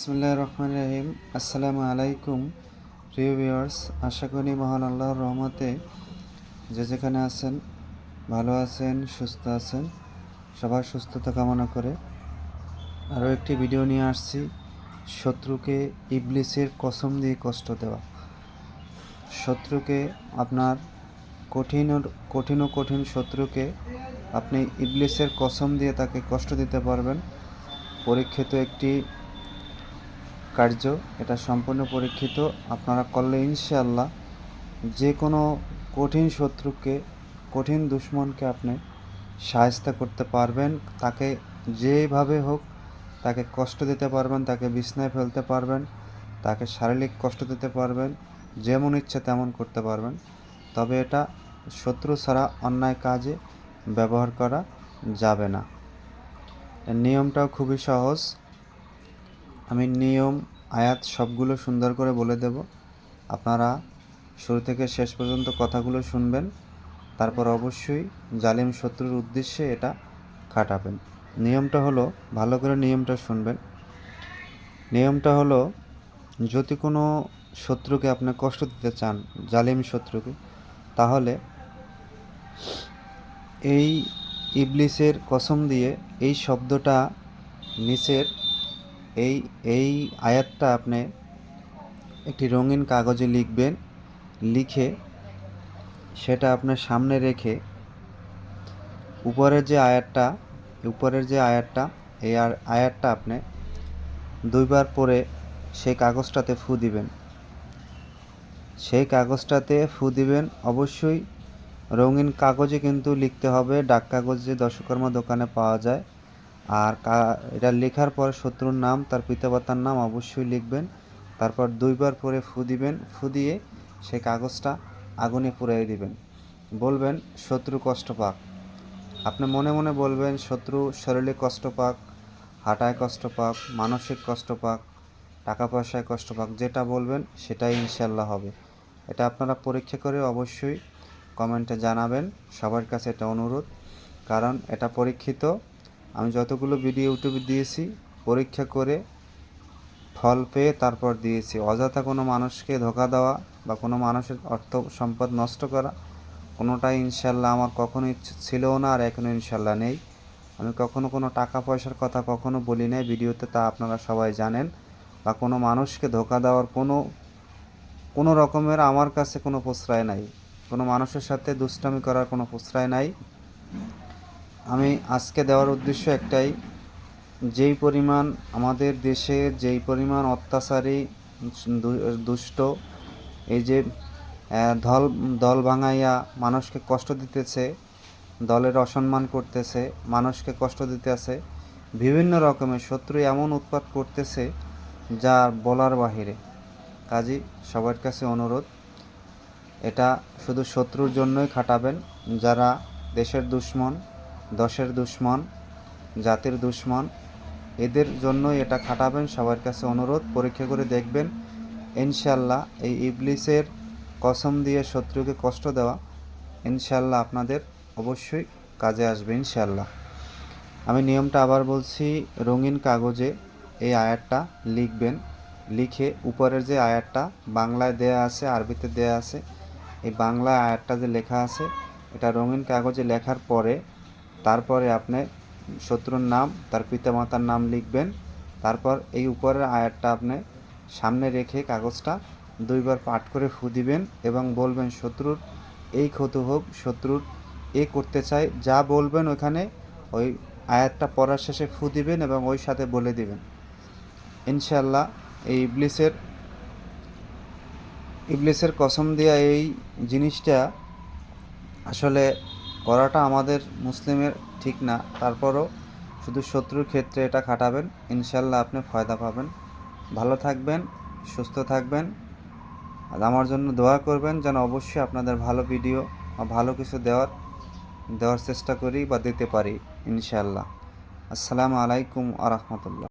বিসমুল্লাহ রহমান রহিম। আসসালামু আলাইকুম, প্রিয় ভিউয়ার্স। আশা করি মহান আল্লাহর রহমতে যে যেখানে আছেন, ভালো আছেন, সুস্থ আছেন, সবার সুস্থতা কামনা করে আরও একটি ভিডিও নিয়ে আসছি, শত্রুকে ইবলিসের কসম দিয়ে কষ্ট দেওয়া। শত্রুকে আপনার কঠিন কঠিন কঠিন শত্রুকে আপনি ইবলিসের কসম দিয়ে তাকে কষ্ট দিতে পারবেন। পরীক্ষিত একটি কার্য, এটা সম্পূর্ণ পরীক্ষিত। আপনারা করলে ইনশাআল্লাহ যে কোনো কঠিন শত্রুকে, কঠিন দুশ্মনকে আপনি সাহায্য করতে পারবেন। তাকে যেভাবে হোক, তাকে কষ্ট দিতে পারবেন, তাকে বিছনায় ফেলতে পারবেন, তাকে শারীরিক কষ্ট দিতে পারবেন, যেমন ইচ্ছে তেমন করতে পারবেন। তবে এটা শত্রু ছাড়া অন্যায় কাজে ব্যবহার করা যাবে না। নিয়মটাও খুবই সহজ। আমি নিয়ম আয়াত সবগুলো সুন্দর করে বলে দেব। আপনারা শুরু থেকে শেষ পর্যন্ত কথাগুলো শুনবেন, তারপর অবশ্যই জালিম শত্রুর উদ্দেশ্যে এটা খাটাবেন। নিয়মটা হলো, ভালো করে নিয়মটা শুনবেন। নিয়মটা হলো, যদি কোনো শত্রুকে আপনি কষ্ট দিতে চান, জালিম শত্রুকে, তাহলে এই ইবলিসের কসম দিয়ে এই শব্দটা নিচের এই এই আয়াতটা আপনি একটি রঙিন কাগজে লিখবেন, লিখে সেটা আপনার সামনে রেখে উপরের যে আয়াতটা, উপরের যে আয়াতটা, এই আর, আয়াতটা আপনি দুইবার পরে সেই কাগজটাতে ফু দিবেন। সেই কাগজটাতে ফু দিবেন, অবশ্যই রঙিন কাগজে কিন্তু লিখতে হবে, ডাক কাগজ যে দশকর্মা দোকানে পাওয়া যায় আর এটা লেখার পর শত্রুর নাম, তার পিতামাতার নাম অবশ্যই লিখবেন। তারপর দুইবার পরে ফু দিবেন। ফু দিয়ে সেই কাগজটা আগুনে পুড়িয়ে দিবেন। বলবেন, শত্রু কষ্ট পাক। আপনি মনে মনে বলবেন, শত্রু শরীরে কষ্ট পাক, হাঁটায় কষ্ট পাক, মানসিক কষ্ট পাক, টাকা পয়সায় কষ্ট পাক। যেটা বলবেন, সেটাই ইনশাল্লাহ হবে। এটা আপনারা পরীক্ষা করে অবশ্যই কমেন্টে জানাবেন। সবার কাছে এটা অনুরোধ। কারণ এটা পরীক্ষিত আমি যতগুলো ভিডিও ইউটিউবে দিয়েছি, পরীক্ষা করে ফল পেয়ে তারপর দিয়েছি। অযথা কোনো মানুষকে ধোকা দেওয়া বা কোনো মানুষের অর্থ সম্পদ নষ্ট করা, কোনোটাই ইনশাল্লাহ আমার কখনো ইচ্ছে ছিলও না আর এখনও ইনশাল্লাহ নেই। আমি কখনো কোনো টাকা পয়সার কথা কখনো বলি নাই। ভিডিওতে তা আপনারা সবাই জানেন। বা কোনো মানুষকে ধোকা দেওয়ার কোনো কোনো রকমের আমার কাছে কোনো প্রশ্রয় নাই। কোনো মানুষের সাথে দুষ্টামি করার কোনো প্রশ্রয় নাই। আমি আজকে দেওয়ার উদ্দেশ্য একটাই। যেই পরিমাণ আমাদের দেশে যেই পরিমাণ অত্যাচারী দুষ্ট, এই যে দল দল ভাঙাইয়া মানুষকে কষ্ট দিতেছে, দলের অসম্মান করতেছে, মানুষকে কষ্ট দিতেছে বিভিন্ন রকমের শত্রু এমন উৎপাত করতেছে যা বলার বাহিরে। কাজী, সবার কাছে অনুরোধ, এটা শুধু শত্রুর জন্যই খাটাবেন, যারা দেশের দুশ্মন দশের দুশ্মন, জাতির দুশ্মন। এদের জন্যই এটা খাটাবেন। সবার কাছে অনুরোধ, পরীক্ষা করে দেখবেন। ইনশাল্লাহ এই ইবলিসের কসম দিয়ে শত্রুকে কষ্ট দেওয়া ইনশাল্লাহ আপনাদের অবশ্যই কাজে আসবে ইনশাল্লাহ আমি নিয়মটা আবার বলছি, রঙিন কাগজে এই আয়াতটা লিখবেন। লিখে উপরের যে আয়াতটা বাংলায় দেয়া আছে, আরবিতে দেয়া আছে, এই বাংলা আয়াতটা যে লেখা আছে, এটা রঙিন কাগজে লেখার পরে তারপরে আপনি শত্রুর নাম, তার পিতামাতার নাম লিখবেন। তারপর এই উপরের আয়াতটা আপনি সামনে রেখে কাগজটা দুইবার পাঠ করে ফু দিবেন এবং বলবেন, শত্রুর এই ক্ষতি হোক, শত্রুর এ করতে চাই। যা বলবেন ওখানে ওই আয়াতটা পড়ার শেষে ফু দিবেন এবং ওই সাথে বলে দিবেন। ইনশাল্লাহ এই ইবলিসের ইবলিসের কসম দেওয়া এই জিনিসটা আসলে করাটা আমাদের মুসলিমের ঠিক না। তারপরও শুধু শত্রুর ক্ষেত্রে এটা খাটাবেন। ইনশাল্লাহ আপনি ফায়দা পাবেন। ভালো থাকবেন, সুস্থ থাকবেন। আর আমার জন্য দোয়া করবেন যেন অবশ্যই আপনাদের ভালো ভিডিও বা ভালো কিছু দেওয়ার দেওয়ার চেষ্টা করি বা দিতে পারি ইনশাল্লাহ। আসসালামু আলাইকুম আ রহমতুল্লাহ।